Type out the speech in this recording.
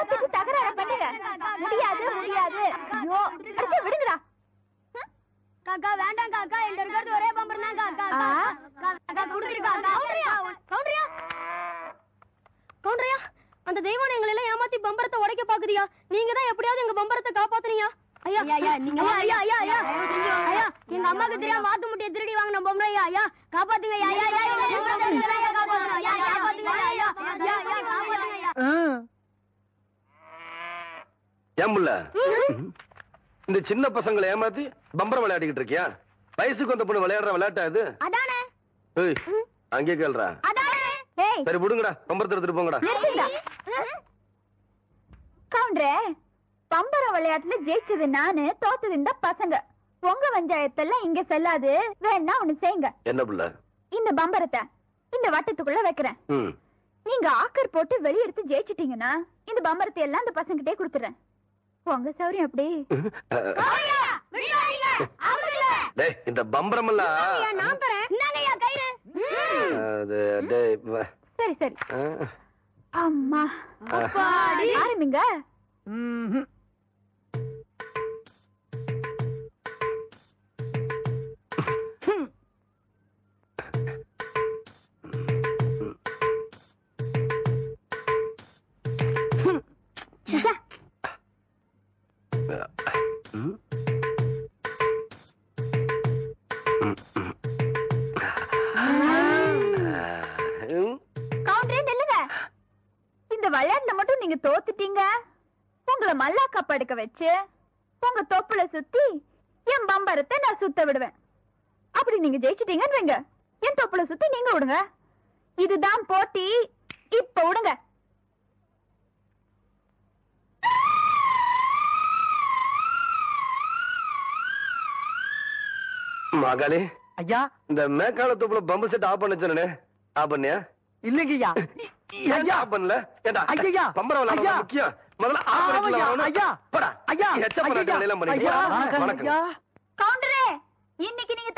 தோத்துட்டு தகராறு பண்ணுங்க முடியாது முடியாது ஐயோ அடுத்து விடுங்கடா காக்கா வேண்டாம் காக்கா எங்க இருக்கிறது ஒரே பம்பர் தான் காக்கா. காக்கா குடுத்துருக்கா கவுண்டரியா கவுண்டரியா கவுண்டரியா அந்த தெய்வம் எங்களை எல்லாம் ஏமாத்தி பம்பரத்தை உடைக்க பாக்குதியா நீங்க தான் எப்படியாவது எங்க பம்பரத்தை காப்பாத்துறீங்க ஐயா ஐயா நீங்க ஐயா ஐயா ஐயா ஐயா எங்க அம்மாக்கு தெரியாம வாத்து முட்டைய திருடி வாங்கின பொம்பளை ஐயா ஐயா காப்பாத்துங்க ஐயா ஐயா ஐயா எங்க பம்பரத்தை நீங்க தான் ஐயா காப்பாத்தணும். ஐயா காப்பாத்துங்க ஐயா ஐயா ஐயா ஐயா காப்பாத்துங்க ஐயா ஏன் புள்ள? இந்த சின்ன பசங்களை ஏமாத்தி பம்பரம் விளையாடிக்கிட்டு இருக்கியா? வயசுக்கு வந்த பொண்ணு விளையாடுற விளையாட்டா இது? அங்கே கேள்றா சரி விடுங்கடா. பம்பரத்தை எடுத்துட்டு போங்கடா. கவுண்டரே பம்பர விளையாட்டுல ஜெயிச்சது நானு தோத்தது இந்த பசங்க. உங்க பஞ்சாயத்தெல்லாம் இங்க செல்லாது. வேணா ஒண்ணு செய்யுங்க. என்ன புள்ள? இந்த பம்பரத்தை இந்த வட்டத்துக்குள்ள வைக்கிறேன். நீங்க ஆக்கர் போட்டு வெளியெடுத்து ஜெயிச்சிட்டீங்கன்னா இந்த பம்பரத்தை எல்லாம் இந்த பசங்கிட்டே கொடுத்துறேன். உங்க சௌரியம் அப்படி. இந்த பம்பரம் நான் தரேன். சரி சரி. அம்மா. ஆரம்பிங்க. கவுண்டரே நில்லுங்க. இந்த விளையாட்டுல மட்டும் நீங்க தோத்துட்டீங்க. உங்களை மல்லாக்கா படுக்க வச்சு உங்க தொப்புல சுத்தி என் பம்பரத்தை நான் சுத்த விடுவேன். அப்படி நீங்க ஜெயிச்சிட்டீங்கன்னு என் தொப்புல சுத்தி நீங்க விடுங்க. இதுதான் போட்டி. இப்ப விடுங்க. மகளே. ஐயா. இந்த மேக்கால தோப்புல பம்பு செட் ஆஃப் பண்ண சொன்னே ஆஃப் பண்ணியா? இல்லைங்கய்யா. ஏன் ஆஃப் பண்ணல? ஏண்டா ஐயா. பம்பரம் விளையாட ஐயா. முக்கியம். முதல்ல ஆஃப் பண்ணிக்கலாம். ஐயா. போடா. ஐயா. எச்ச பண்ண எல்லாம் பண்ணிட்டு ஐயா, போடா. வணக்கம். ஐயா. கவுண்டரே இன்னைக்கு நீங்க